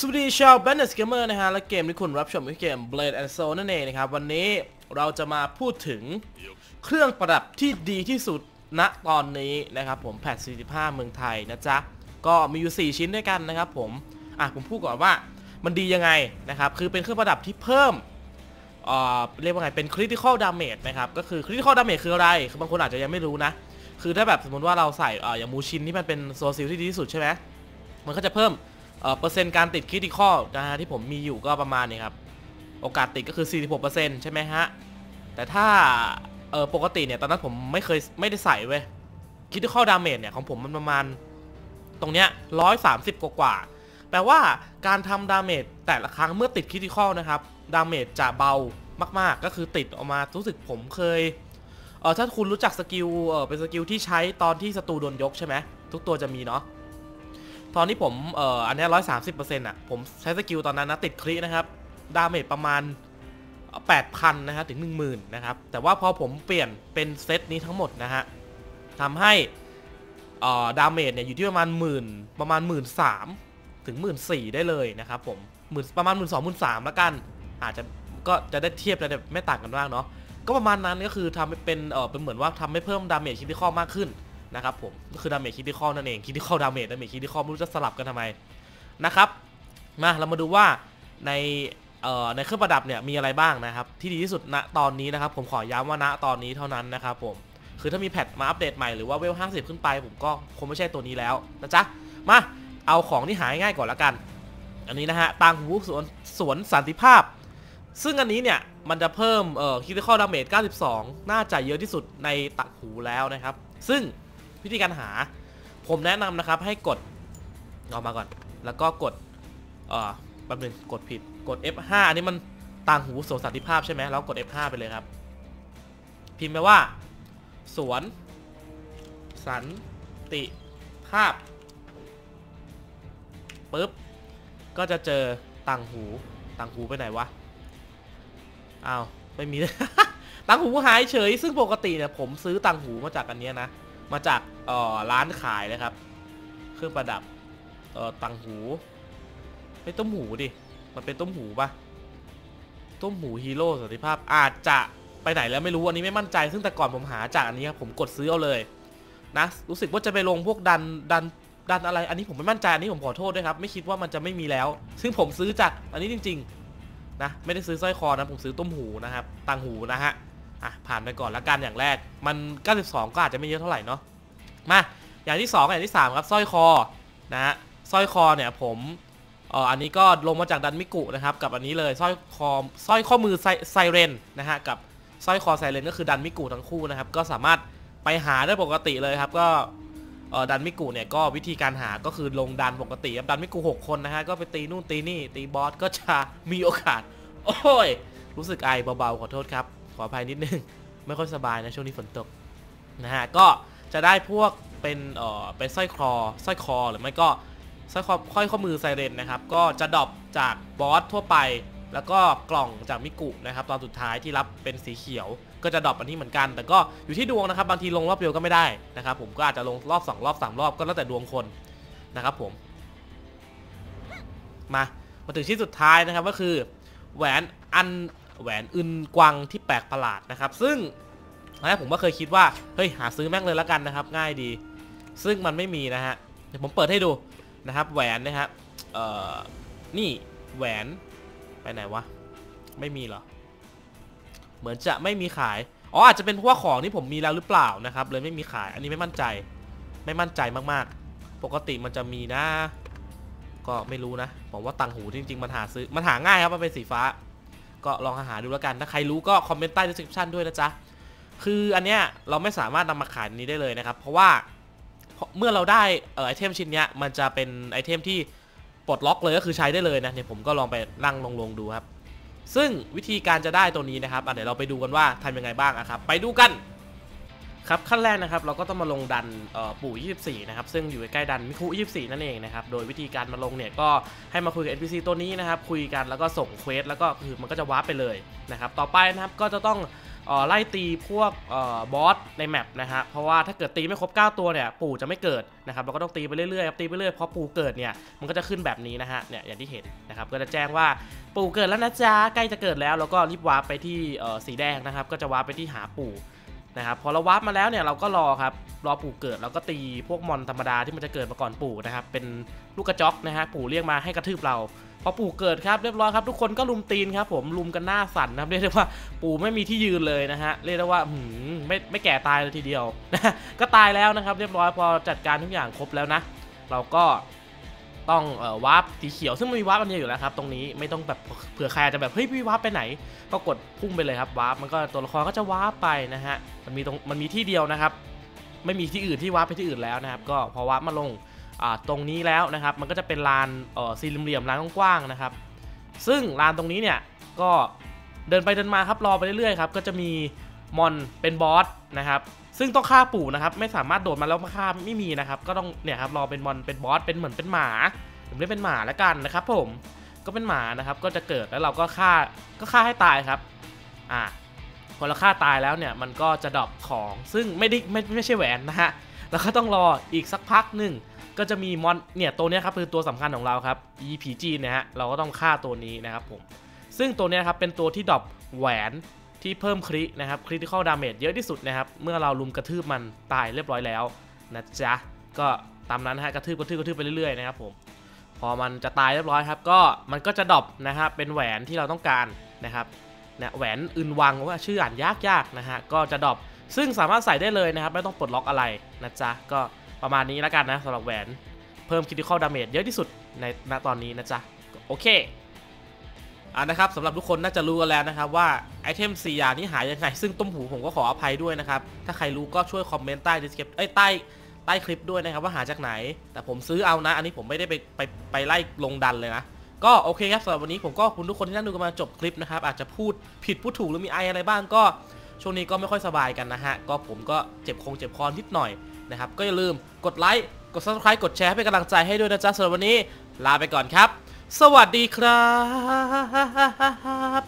สวัสดีชาว b a n d e s Gamer นะฮะ และเกมที่คุณรับชมคือเกม Blade and Soul นั่นเองนะครับ วันนี้เราจะมาพูดถึงเครื่องประดับที่ดีที่สุดณตอนนี้นะครับผมแพท45 เมืองไทยนะจ๊ะ ก็มีอยู่ 4 ชิ้นด้วยกันนะครับผม อะ ผมพูดก่อนว่ามันดียังไงนะครับ คือเป็นเครื่องประดับที่เพิ่มเอ่อเรียกว่าไง เป็น critical damage นะครับ ก็คือ critical damage คืออะไร คือบางคนอาจจะยังไม่รู้นะ คือถ้าแบบสมมติว่าเราใส่เอ่ออย่างมูชินที่มันเป็นโซซิลที่ดีที่สุดใช่ไหมมันก็จะเพิ่ม เอ่อเปอร์เซ็นต์การติดคริติคอลนะฮะที่ผมมีอยู่ก็ประมาณนี้ครับ โอกาสติดก็คือ 46%ใช่ไหมฮะ แต่ถ้าเออปกติเนี่ยตอนนั้นผมไม่เคยไม่ได้ใส่เว้ยคริติคอลดาเมจเนี่ยของผมมันประมาณตรงเนี้ย130กว่ากว่าแปลว่าการทำดาเมจแต่ละครั้งเมื่อติดคริติคอลนะครับ ดาเมจจะเบามาก ๆ ก็คือติดออกมารู้สึกผมเคยเออถ้าคุณรู้จักสกิลเออเป็นสกิลที่ใช้ตอนที่ศัตรูโดนยกใช่ไหมทุกตัวจะมีเนาะ ตอนที่ผมเอ่ออันนี้ร้อยสามสิบเปอร์เซ็นต์อะผมใช้สกิลตอนนั้นนะติดคลินะครับ ดาเมจประมาณ8,000นนะฮะถึง10,000นนะครับ แต่ว่าพอผมเปลี่ยนเป็นเซตนี้ทั้งหมดนะฮะทำให้เอ่อดาเมจเนี่ยอยู่ที่ประมาณหมื่นประมาณหมื่นสามถึงหมื่นสี่ได้เลยนะครับผมหมื่นประมาณหมื่นสองหมื่นสามแล้วกัน อาจจะก็จะได้เทียบแต่ไม่ต่างกันมากเนาะก็ประมาณนั้นก็คือทำให้เป็นเออเป็นเหมือนว่าทำให้เพิ่มดาเมจคิดที่ข้อมากขึ้น นะครับผมก็คือดาเมจคิดที่ข้อนั่นเองคิดที่ข้อดาเมจดาเมจคิดที่ข้อไม่รู้จะสลับกันทำไมนะครับมาเรามาดูว่าในเอ่อในเครื่องประดับเนี่ยมีอะไรบ้างนะครับ ที่ดีที่สุดณตอนนี้นะครับ ผมขอย้ำว่าณตอนนี้เท่านั้นนะครับผมคือถ้ามีแพทมาอัปเดตใหม่หรือว่าเวล 50 ขึ้นไป ผมก็คงไม่ใช่ตัวนี้แล้วนะจ๊ะมาเอาของที่หายง่ายก่อนละกัน อันนี้นะฮะต่างหูสวนสวนสันติภาพ ซึ่งอันนี้เนี่ยมันจะเพิ่มเอ่อคิดที่ข้อดาเมจ92 น่าจะเยอะที่สุดในตักหูแล้วนะครับ ซึ่ง วิธีการหา ผมแนะนำนะครับให้กดเอามาก่อน แล้วก็กดเอ่อแป๊บนึงกดผิดกด F5 อันนี้มันต่างหูสวนสันติภาพใช่ไหมแล้วกด F5 ไปเลยครับ พิมพ์ไปว่า สวน สันติภาพปุ๊บก็จะเจอต่างหูต่างหูไปไหนวะอ้าวไม่มีต่างหูหายเฉย ซึ่งปกติเนี่ยผมซื้อต่างหูมาจากอันเนี้ยนะ มาจากร้านขายนะครับ เครื่องประดับตังหูไม่ต้มหูดิ มันเป็นต้มหูปะต้มหูฮีโร่สันติภาพอาจจะไปไหนแล้วไม่รู้อันนี้ไม่มั่นใจ ซึ่งแต่ก่อนผมหาจากอันนี้ครับผมกดซื้อเอาเลยนะรู้สึกว่าจะไปลงพวกดันดันดันอะไร อันนี้ผมไม่มั่นใจอันนี้ผมขอโทษด้วยครับ ไม่คิดว่ามันจะไม่มีแล้ว ซึ่งผมซื้อจากอันนี้จริง ๆ นะ ไม่ได้ซื้อสร้อยคอนะผมซื้อต้มหูนะครับตังหูนะฮะ อะผ่านไปก่อนละกันอย่างแรก มัน 92 ก็อาจจะไม่เยอะเท่าไหร่เนาะมาอย่างที่ 2 อย่างที่ 3 ครับสร้อยคอนะฮะสร้อยคอเนี่ยผมเอ่ออันนี้ก็ลงมาจากดันมิกุนะครับกับอันนี้เลยสร้อยคอสร้อยข้อมือไซไซเรนนะฮะกับสร้อยคอไซเรนก็คือดันมิกุทั้งคู่นะครับก็สามารถไปหาได้ปกติเลยครับก็เอ่อดันมิกุเนี่ยก็วิธีการหาก็คือลงดันปกติครับดันมิกุ6คนนะฮะก็ไปตีนู่นตีนี่ตีบอสก็จะมีโอกาส โอ้ยรู้สึกไอเบาๆขอโทษครับ ขออภัยนิดนึง ไม่ค่อยสบายนะช่วงนี้ฝนตกนะฮะก็จะได้พวกเป็นเอ่อเป็นสร้อยคอสร้อยคอหรือไม่ก็สร้อยคอค่อยข้อมือไซเรนนะครับ ก็จะดรอปจากบอสทั่วไป แล้วก็กล่องจากมิกุนะครับ ตอนสุดท้ายที่รับเป็นสีเขียว ก็จะดรอปอันนี้เหมือนกัน แต่ก็อยู่ที่ดวงนะครับ บางทีลงรอบเดียวก็ไม่ได้นะครับ ผมก็อาจจะลงรอบ 2 รอบ 3 รอบก็แล้วแต่ดวงคนนะครับผม มามาถึงชิ้นสุดท้ายนะครับก็คือแหวนอัน แหวนอึนกวังที่แปลกประหลาดนะครับ ซึ่งตอนแรกผมก็เคยคิดว่า เฮ้ย หาซื้อแม่งเลยล้วกันนะครับ ง่ายดี ซึ่งมันไม่มีนะฮะ เดี๋ยวผมเปิดให้ดูนะครับ แหวนนะครับเอ่อ นี่แหวนไปไหนวะ ไม่มีเหรอ เหมือนจะไม่มีขาย อ๋ออาจจะเป็นเพราะว่าของที่ผมมีแล้วหรือเปล่านะครับ เลยไม่มีขาย อันนี้ไม่มั่นใจ ไม่มั่นใจมากๆ ปกติมันจะมีนะ ก็ไม่รู้นะ ผมว่าตังหูจริง ๆ มันหาซื้อ มันหาง่ายครับ มันเป็นสีฟ้า ก็ลองหาดูแล้วกัน ถ้าใครรู้ก็คอมเมนต์ใต้ description ด้วยนะจ๊ะ คืออันเนี้ยเราไม่สามารถนำมาขายนี้ได้เลยนะครับ เพราะว่าเมื่อเราได้เอ่อไอเทมชิ้นเนี้ยมันจะเป็นไอเทมที่ปลดล็อกเลยก็คือใช้ได้เลยนะเนี่ยผมก็ลองไปนั่งลงลงดูครับ ซึ่งวิธีการจะได้ตัวนี้นะครับเดี๋ยวเราไปดูกันว่าทำยังไงบ้างอะครับ ไปดูกัน ครับขั้นแรกนะครับเราก็ต้องมาลงดันเอ่อปู่ 24 นะครับซึ่งอยู่ใกล้ดันมิคุ 24 นั่นเองนะครับโดยวิธีการมาลงเนี่ยก็ให้มาคุยกับ NPC ตัวนี้นะครับคุยกันแล้วก็ส่งเควสแล้วก็คือมันก็จะวาร์ปไปเลยนะครับต่อไปนะครับก็จะต้องออไล่ตีพวกออบอสในแมปนะฮะเพราะว่าถ้าเกิดตีไม่ครบ 9 ตัวเนี่ยปู่จะไม่เกิดนะครับเราก็ต้องตีไปเรื่อยๆตีไปเรื่อยเพอปู่เกิดเนี่ยมันก็จะขึ้นแบบนี้นะฮะเนี่ยอย่างที่เห็นนะครับก็จะแจ้งว่าปู่เกิดแล้วนะจ๊ะใกล้จะเกิดแล้วแล้วก็รีบวาร์ปไปที่สีแดงนะครับก็จะวาร์ปไปที่หาปู่ นะครับพอเราวาร์ปมาแล้วเนี่ยเราก็รอครับรอปู่เกิดแล้วก็ตีพวกมอนธรรมดาที่มันจะเกิดมาก่อนปู่นะครับเป็นลูกกระจอกนะฮะปู่เรียกมาให้กระทืบเราพอปู่เกิดครับเรียบร้อยครับทุกคนก็ลุมตีนครับผมลุมกันหน้าสั่นนะครับเรียกได้ว่าปู่ไม่มีที่ยืนเลยนะฮะเรียกได้ว่าหืมไม่ไม่แก่ตายเลยทีเดียวนะก็ตายแล้วนะครับ เรียบร้อยพอจัดการทุกอย่างครบแล้วนะ เราก็ ต้องออวาร์ปสีเขียวซึ่งมันมีวาร์ปอันเดียวอยู่แล้วครับตรงนี้ไม่ต้องแบบเผื่อใครอาจจะแบบเฮ้ยพี่วาร์ปไปไหน ก็กดพุ่งไปเลยครับวาร์ปมันก็ตัวละครก็จะวาร์ปไปนะฮะมันมีตรงมันมีที่เดียวนะครับ ไม่มีที่อื่นที่วาร์ปไปที่อื่นแล้วนะครับ ก็พอวาร์ปมาลงาตรงนี้แล้วนะครับ มันก็จะเป็นลานสี่เหลี่ยมลานกว้างๆนะครับ ซึ่งลานตรงนี้เนี่ยก็เดินไปเดินมาครับรอไปเรื่อยๆครับก็จะมีมอนเป็นบอสนะครับ ซึ่งต้องฆ่าปู่นะครับ ไม่สามารถโดดมาแล้วมาฆ่าไม่มีนะครับ ก็ต้องเนี่ยครับรอเป็นมอนเป็นบอสเป็นเหมือนเป็นหมาผมเรียกเป็นหมาแล้วกันนะครับ ผม ก็เป็นหมานะครับ ก็จะเกิดแล้วเราก็ฆ่าก็ฆ่าให้ตายครับ อ่าพอเราฆ่าตายแล้วเนี่ยมันก็จะดรอปของซึ่งไม่ได้ไม่ไม่ใช่แหวนนะฮะแล้วก็ต้องรออีกสักพักหนึ่งก็จะมีมอนเนี่ยตัวนี้ครับคือตัวสำคัญของเราครับ EPG เนี่ยฮะเราก็ต้องฆ่าตัวนี้นะครับผมซึ่งตัวนี้ครับเป็นตัวที่ดรอปแหวน ที่เพิ่มครินะครับคริติคอลดาเมจเยอะที่สุดนะครับ เมื่อเราลุมกระทืบมันตายเรียบร้อยแล้วนะจ๊ะ ก็ตามนั้นนะฮะกระทืบกระทืบกระทืบไปเรื่อยๆนะครับผม พอมันจะตายเรียบร้อยครับ ก็มันก็จะดรอปนะครับเป็นแหวนที่เราต้องการนะครับเนี่ยแหวนอึนวังว่าชื่ออ่านยากๆนะฮะก็จะดรอปซึ่งสามารถใส่ได้เลยนะครับ ไม่ต้องปลดล็อกอะไรนะจ๊ะก็ประมาณนี้แล้วกันนะสำหรับแหวน เพิ่มคิติคอลดาเมจเยอะที่สุดในณตอนนี้นะจ๊ะโอเค อ่านะครับสำหรับทุกคนน่าจะรู้กันแล้วนะครับว่าไอเทม4อย่างนี้หายยังไง ซึ่งต้มหูผมก็ขออภัยด้วยนะครับ ถ้าใครรู้ก็ช่วยคอมเมนต์ใต้ดีสคริปเอ้ยใต้ใต้คลิปด้วยนะครับว่าหาจากไหน แต่ผมซื้อเอานะ อันนี้ผมไม่ได้ไปไปไปไล่ลงดันเลยนะก็โอเคครับสำหรับวันนี้ผมก็ขอบคุณทุกคนที่นั่งดูกันมาจบคลิปนะครับอาจจะพูดผิดพูดถูกหรือมีไออะไรบ้างก็ช่วงนี้ก็ไม่ค่อยสบายกันนะฮะก็ผมก็เจ็บคงเจ็บคอนิดหน่อยนะครับก็อย่าลืมกดไลค์กด subscribe กดแชร์ให้เป็นกำลังใจให้ด้วยนะจ๊ะสำหรับวันนี้ลาไปก่อนครับ สวัสดีครับ